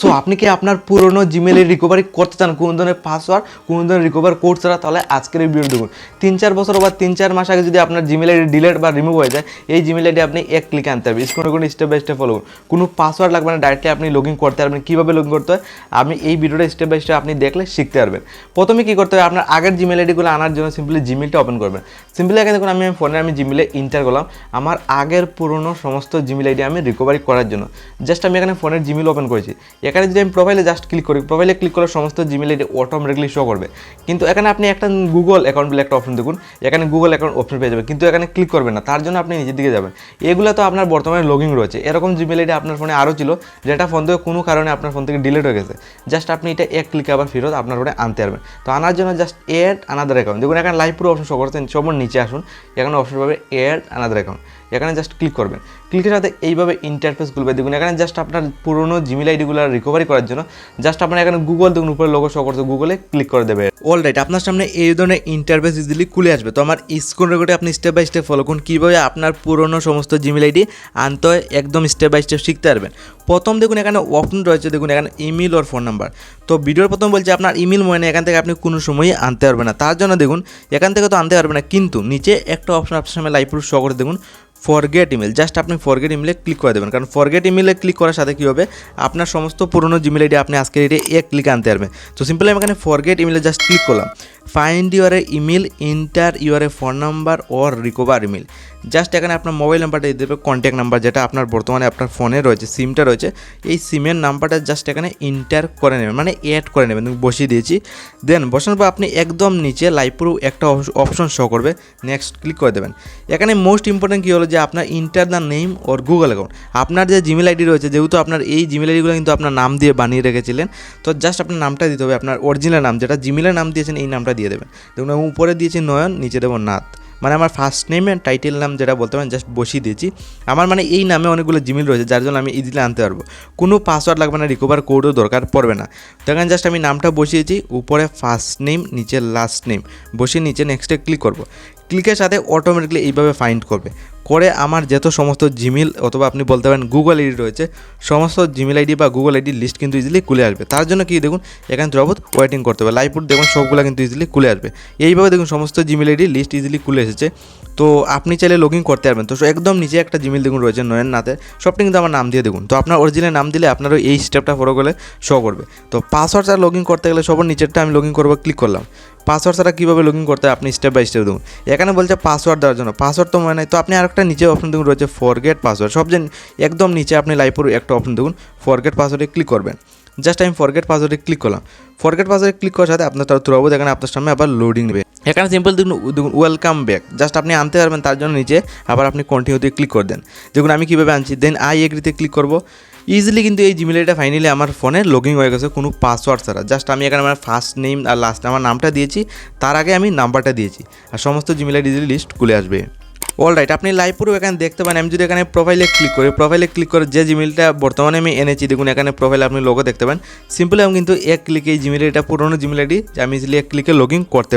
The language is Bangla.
সো আপনি কি আপনার পুরনো জিমেলের রিকভারি করতে চান? কোন ধরনের পাসওয়ার্ড কোন ধরনের রিকভার করতে চান তাহলে আজকের এই ভিডিও দেখুন। তিন চার বছর বা তিন চার মাস আগে যদি আপনার জিমেল আইডি ডিলেট বা রিমুভ হয়ে যায়, এই জিমেল আইডি আপনি এক ক্লিকে আনতে হবে। স্ক্রিনে কোনো স্টেপ বাই স্টেপ ফলো করুন। কোনো পাসওয়ার্ড লাগবে না ডাইরেক্টলি আপনি লগ ইন করতে পারবেন। কীভাবে লগ ইন করতে হয়? আপনি এই ভিডিওটা স্টেপ বাই স্টেপ আপনি দেখলে শিখতে পারবেন। প্রথমে কী করতে হবে? আপনার আগের জিমেল আইডিগুলো আনার জন্য সিম্পলি জিমেলটা ওপেন করবেন। সিম্পলি এখানে দেখুন, আমি ফোনে আমি জিমেলে ইন্টার করলাম। আমার আগের পুরনো সমস্ত জিমেল আইডি আমি রিকভারি করার জন্য। জাস্ট আমি এখানে ফোনের জিমেল ওপেন করেছি। এখানে যদি আমি প্রোফাইলে জাস্ট ক্লিক করি প্রোফাইলে ক্লিক করলে সমস্ত জিমেল আইডি অটোমেটিকলি শো করবে। কিন্তু এখানে আপনি একটা গুগল অ্যাকাউন্ট বলে একটা অপশন দেখুন, এখানে গুগল অ্যাকাউন্ট অপশন পেয়ে যাবেন কিন্তু এখানে ক্লিক করবেন না, তার জন্য আপনি নিজের দিকে যাবেন। এগুলো তো আপনার বর্তমানে লগিং রয়েছে। এরকম জিমেল আইডি আপনার ফোনে আরও ছিল, যেটা ফোন থেকে কোনো কারণে আপনার ফোন থেকে ডিলিট হয়ে গেছে। জাস্ট আপনি এটা এক ক্লিকে আবার ফেরত আপনার ফোনে আনতে পারবেন। তো আনার জন্য জাস্ট এড আনাদার অ্যাকাউন্ট দেখুন, এখানে লাইভ পুরো অপশন শো করছেন সবার নিচে আসুন, এখানে অপশন পাবে এড আনাদার অ্যাকাউন্ট এখানে জাস্ট ক্লিক করবেন। ক্লিকের সাথে এইভাবে ইন্টারফেস খুলবে। দেখুন, এখানে জাস্ট আপনার পুরোনো জিমেল আইডিগুলো রিকভারি করার জন্য। জাস্ট আপনার এখানে গুগল দেখুন, উপরে লোগো শো করছে গুগলে ক্লিক করে দেবে। অল রাইট আপনার সামনে এই ধরনের ইন্টারভেস ইজিলি খুলে আসবে। তো আমার স্ক্রিন রেকর্ডে আপনি স্টেপ বাই স্টেপ ফলো করুন। কীভাবে আপনার পুরনো সমস্ত জিমেল আইডি আনতে হয়, একদম স্টেপ বাই স্টেপ শিখতে পারবেন। প্রথম দেখুন, এখানে অপশন রয়েছে, দেখুন এখানে ইমেল ওর ফোন নাম্বার তো ভিডিওর প্রথম বলছে, আপনার ইমেল মনে এখান থেকে আপনি কোনো সময়ই আনতে পারবেন না। তার জন্য দেখুন, এখান থেকে তো আনতে পারবেন না, কিন্তু নিচে একটা অপশন আপনার সামনে লাইভ প্রুফ শো করে দেখুন। ফরগেট ইমেল জাস্ট আপনি ফরগেট ইমেলে ক্লিক করে দেবেন। কারণ ফরগেট ইমেলে ক্লিক করার সাথে কী হবে? আপনার সমস্ত পুরনো জিমেল আইডি আপনি আজকের এটি এক ক্লিক আনতে পারবেন। তো সিম্পলি আমি এখানে ফরগেট ইমেলে জাস্ট ক্লিক করলাম। Find your a email enter your a phone number or recover email just এখানে আপনার মোবাইল নাম্বারটা দিয়ে দেবে কন্ট্যাক্ট নাম্বার যেটা আপনার বর্তমানে আপনার ফোনে রয়েছে সিমটা রয়েছে। এই সিমের নাম্বারটা জাস্ট এখানে ইন্টার করে নেবেন মানে অ্যাড করে নেবেন বসিয়ে দিয়েছি। দেন বসানোর পর আপনি একদম নিচে লাইভ প্রুফ একটা অপশন শো করবে নেক্সট ক্লিক করে দেবেন। এখানে মোস্ট ইম্পর্টেন্ট কী হলো যে আপনার enter the name or Google account আপনার যে জিমেল আইডি রয়েছে, যেহেতু আপনার এই জিমেল আইডিগুলো কিন্তু আপনার নাম দিয়ে বানিয়ে রেখেছিলেন, তো জাস্ট আপনার নামটা দিতে হবে, আপনার অরিজিনাল নাম, যেটা জিমেলের নাম দিয়েছেন, এই নামটা দিয়ে দেবেন। দেখুন উপরে দিয়েছি নয়ন, নিচে দেবো নাথ। মানে আমার ফার্স্ট নেম অ্যান্ড টাইটেল নাম যেটা বলতে পারেন জাস্ট বসিয়ে দিয়েছি। আমার মানে এই নামে অনেকগুলো জিমেল রয়েছে, যার জন্য আমি ইজিলি আনতে পারব। কোনো পাসওয়ার্ড লাগবে না রিকভার কোডও দরকার পড়বে না। তো এখানে জাস্ট আমি নামটা বসিয়েছি, উপরে ফার্স্ট নেম নিচে লাস্ট নেম বসিয়ে নিচে নেক্সটে ক্লিক করব। ক্লিকের সাথে অটোমেটিকলি এইভাবে ফাইন্ড করবে। করে আমার যত সমস্ত জিমেল অথবা আপনি বলতে পারেন গুগল আইডি রয়েছে, সমস্ত জিমেল আইডি বা গুগল আইডি লিস্ট কিন্তু ইজিলি খুলে আসবে। তার জন্য কি দেখুন, এখানে দ্রবত ওয়েটিং করতে হবে। লাইভ দেখুন, সবগুলো কিন্তু ইজিলি খুলে আসবে। এইভাবে দেখুন, সমস্ত জিমেল আইডি লিস্ট ইজিলি খুলে এসেছে। তো আপনি চাইলে লগ ইন করতে পারবেন। তো একদম নিচে একটা জিমেল দেখুন রয়েছে নয়ন নাথের সবটা কিন্তু আমার নাম দিয়ে দেখুন। তো আপনার অরিজিনাল নাম দিলে আপনারও এই স্টেপটা ফলো করলে শো করবে। তো পাসওয়ার্ড আর লগ ইন করতে গেলে সবার নিচেরটা আমি লগ ইন করব ক্লিক করলাম। পাসওয়ার্ড ছাড়া কীভাবে লগ ইন করতে হয়, আপনি স্টেপ বাই স্টেপ দেখুন। এখানে বলছে পাসওয়ার্ড দেওয়ার জন্য। পাসওয়ার্ড তো মানে তো আপনি আরেকটা নিচে অপশন দেখুন, রয়েছে ফরগেট পাসওয়ার্ড সবচেয়ে একদম নিচে আপনি লাইফের একটা অপশন দেখুন ফরগেট পাসওয়ার্ডে ক্লিক করবেন। জাস্ট আমি ফরগেট পাসওয়ার্ডে ক্লিক করলাম। ফরগেট পাসওয়ার্ডে ক্লিক করার সাথে আপনার তার থ্রুবো এখানে আপনার সামনে আবার লোডিং নেবে। এখানে সিম্পল দেখুন দেখুন ওয়েলকাম ব্যাক জাস্ট আপনি আনতে পারবেন, তার জন্য নিচে আবার আপনি কন্টিনিউতে ক্লিক করে দেন। দেখুন আমি কীভাবে আনছি দেন আই এগ্রিতে ক্লিক করব। ইজিলি কিন্তু এই জিমেল আইডিটা ফাইনালি আমার ফোনে লগিং হয়ে গেছে কোনো পাসওয়ার্ড ছাড়া। জাস্ট আমি এখানে আমার ফার্স্ট নেম আর লাস্ট আমার নামটা দিয়েছি, তার আগে আমি নাম্বারটা দিয়েছি আর সমস্ত জিমেল আইডি লিস্ট খুলে আসবে। অল রাইট আপনি লাইভ পুরো এখানে দেখতে পান আমি যদি এখানে প্রোফাইলে ক্লিক করি প্রোফাইলে ক্লিক করে যে জিমেলটা বর্তমানে আমি এনেছি, দেখুন এখানে প্রোফাইলে আপনি লোগো দেখতে পান সিম্পলি আমি কিন্তু এক ক্লিকে এই জিমেল এটা পুরোনো জিমেল আইডি আমি ইজিলি এক ক্লিকে লগ করতে